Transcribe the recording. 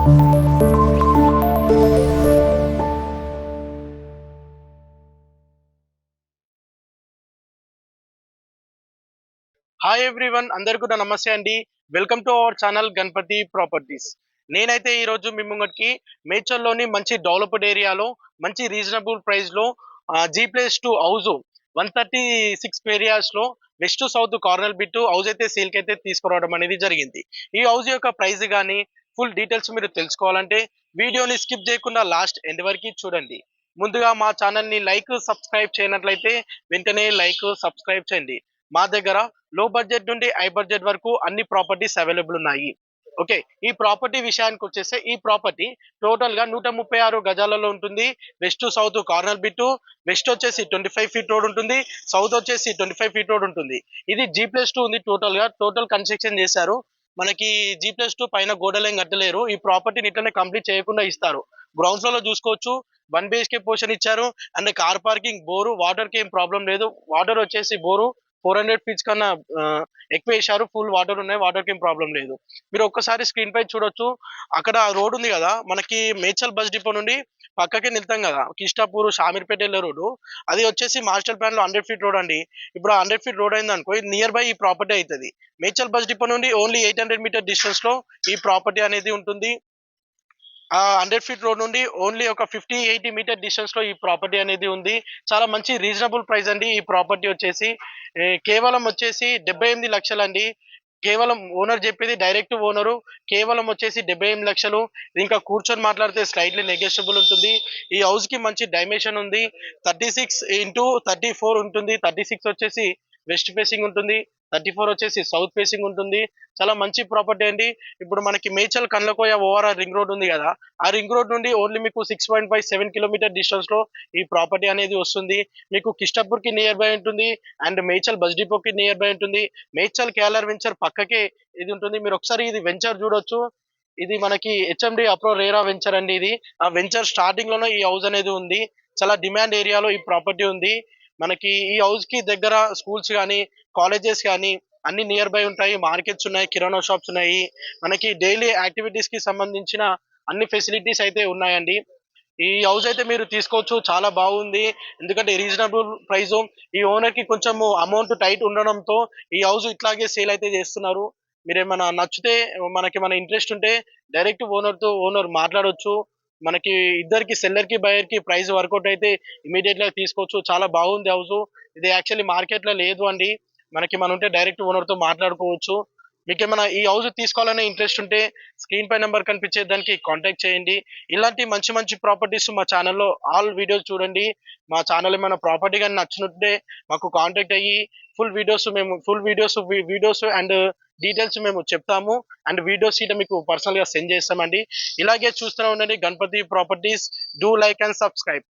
Hi everyone అందరికీ కూడా నమస్తే అండి. Welcome to our channel Ganapathi properties నేనైతే ఈ రోజు మీ ముంగటికి మేచర్లోని మంచి డెవలప్డ్ ఏరియాలో మంచి రీజనబుల్ ప్రైస్లో G plus two house one thirty six ఏరియాస్లో west south corner bit house అయితే సేల్కి అయితే తీసుకురావడం అనేది జరిగింది. ఈ హౌస్ యొక్క ప్రైస్ కానీ ఫుల్ డీటెయిల్స్ మీరు తెలుసుకోవాలంటే వీడియోని స్కిప్ చేయకుండా లాస్ట్ ఎండ్ వరకు చూడండి. ముందుగా మా ఛానల్ని లైక్ సబ్స్క్రైబ్ చేయనట్లయితే వెంటనే లైక్ సబ్స్క్రైబ్ చేయండి. మా దగ్గర లో బడ్జెట్ నుండి హై బడ్జెట్ వరకు అన్ని ప్రాపర్టీస్ అవైలబుల్ ఉన్నాయి. ఓకే ఈ ప్రాపర్టీ విషయానికి వచ్చేస్తే ఈ ప్రాపర్టీ టోటల్గా నూట ముప్పై ఆరు గజాలలో ఉంటుంది. West south corner bit west వచ్చేసి ట్వంటీ ఫైవ్ ఫీట్ రోడ్ ఉంటుంది. సౌత్ వచ్చేసి ట్వంటీ ఫైవ్ ఫీట్ రోడ్ ఉంటుంది. ఇది జీ ప్లస్ టూ ఉంది టోటల్గా టోటల్ కన్స్ట్రక్షన్ చేశారు. మనకి జీ ప్లస్ టూ పైన గోడలేం కట్టలేరు. ఈ ప్రాపర్టీని ఇట్లనే కంప్లీట్ చేయకుండా ఇస్తారు. గ్రౌండ్ ఫ్లోర్లో చూసుకోవచ్చు వన్ బిహెచ్కే పోర్షన్ ఇచ్చారు. అండ్ కార్ పార్కింగ్ బోరు వాటర్కి ఏం ప్రాబ్లం లేదు. వాటర్ వచ్చేసి బోరు ఫోర్ హండ్రెడ్ ఫీట్స్ కన్నా ఎక్కువ వేశారు ఫుల్ వాటర్ ఉన్నాయి వాటర్కి ఏం ప్రాబ్లం లేదు. మీరు ఒక్కసారి స్క్రీన్ పై చూడొచ్చు అక్కడ రోడ్ ఉంది కదా మనకి మేచల్ బస్ డిపో నుండి పక్కకి నిల్తాం కదా కిష్టాపూర్ షామీర్పేట వెళ్ళే రోడ్డు అది వచ్చేసి మాస్టర్ ప్లాన్లో హండ్రెడ్ ఫీట్ రోడ్ అండి. ఇప్పుడు హండ్రెడ్ ఫీట్ రోడ్ అయింది అనుకో నియర్ బై ఈ ప్రాపర్టీ అవుతుంది. మేచల్ బస్ డిపో నుండి ఓన్లీ ఎయిట్ హండ్రెడ్ మీటర్ డిస్టెన్స్లో ఈ ప్రాపర్టీ అనేది ఉంటుంది. హండ్రెడ్ ఫీట్ రోడ్ నుండి ఓన్లీ ఒక ఫిఫ్టీ ఎయిటీ మీటర్ డిస్టెన్స్లో ఈ ప్రాపర్టీ అనేది ఉంది. చాలా మంచి రీజనబుల్ ప్రైస్ అండి ఈ ప్రాపర్టీ వచ్చేసి. కేవలం వచ్చేసి డెబ్బై ఎనిమిది లక్షలు అండి కేవలం ఓనర్ చెప్పేది డైరెక్ట్ ఓనరు. కేవలం వచ్చేసి డెబ్బై ఎనిమిది లక్షలు. ఇంకా కూర్చొని మాట్లాడితే స్లైడ్లీ నెగోషియబుల్ ఉంటుంది. ఈ హౌస్కి మంచి డైమెన్షన్ ఉంది. Thirty six into thirty four ఉంటుంది. థర్టీ సిక్స్ వచ్చేసి వెస్ట్ ఫేసింగ్ ఉంటుంది థర్టీ ఫోర్ వచ్చేసి సౌత్ ఫేసింగ్ ఉంటుంది. చాలా మంచి ప్రాపర్టీ అండి. ఇప్పుడు మనకి Medchal Kandlakoya overall ring road ఉంది కదా ఆ రింగ్ రోడ్ నుండి ఓన్లీ మీకు six point five seven kilometer డిస్టెన్స్లో ఈ ప్రాపర్టీ అనేది వస్తుంది. మీకు కిష్టపూర్కి నియర్ బై ఉంటుంది అండ్ మేచల్ బస్ డిపో కి నియర్ బై ఉంటుంది. మేచల్ కేలర్ వెంచర్ పక్కకే ఇది ఉంటుంది. మీరు ఒకసారి ఇది వెంచర్ చూడొచ్చు. ఇది మనకి హెచ్ఎండి అప్రో రేరా వెంచర్ అండి ఇది. ఆ వెంచర్ స్టార్టింగ్లోనే ఈ హౌస్ అనేది ఉంది. చాలా డిమాండ్ ఏరియాలో ఈ ప్రాపర్టీ ఉంది. మనకి ఈ హౌస్కి దగ్గర స్కూల్స్ కానీ కాలేజెస్ కానీ అన్ని నియర్ బై ఉంటాయి. మార్కెట్స్ ఉన్నాయి కిరాణా షాప్స్ ఉన్నాయి. మనకి డైలీ యాక్టివిటీస్కి సంబంధించిన అన్ని ఫెసిలిటీస్ అయితే ఉన్నాయండి. ఈ హౌస్ అయితే మీరు తీసుకోవచ్చు. చాలా బాగుంది. ఎందుకంటే రీజనబుల్ ప్రైస్ ఈ ఓనర్కి కొంచెం అమౌంట్ టైట్ ఉండడంతో ఈ హౌస్ ఇట్లాగే సేల్ అయితే చేస్తున్నారు. మీరు ఏమైనా నచ్చితే మనకి మన ఇంట్రెస్ట్ ఉంటే డైరెక్ట్ ఓనర్తో ఓనర్ మాట్లాడొచ్చు. మనకి ఇద్దరికి సెల్లర్కి బయర్కి ప్రైస్ వర్కౌట్ అయితే ఇమీడియట్గా తీసుకోవచ్చు. చాలా బాగుంది హౌస్ ఇది యాక్చువల్లీ మార్కెట్లో లేదు అండి. మనకి మనం ఉంటే డైరెక్ట్ ఓనర్తో మాట్లాడుకోవచ్చు. మీకు ఏమైనా ఈ హౌస్ తీసుకోవాలనే ఇంట్రెస్ట్ ఉంటే స్క్రీన్ పై నెంబర్ కనిపించే దానికి కాంటాక్ట్ చేయండి. ఇలాంటి మంచి మంచి ప్రాపర్టీస్ మా ఛానల్లో ఆల్ వీడియోస్ చూడండి. మా ఛానల్ ఏమైనా ప్రాపర్టీ కానీ నచ్చినట్టే మాకు కాంటాక్ట్ అయ్యి ఫుల్ వీడియోస్ మేము full videos videos and details మేము చెప్తాము. అండ్ వీడియోస్ ఇట మీకు పర్సనల్గా సెండ్ చేస్తామండి. ఇలాగే చూస్తూనే ఉండండి. Ganapathi properties do like and subscribe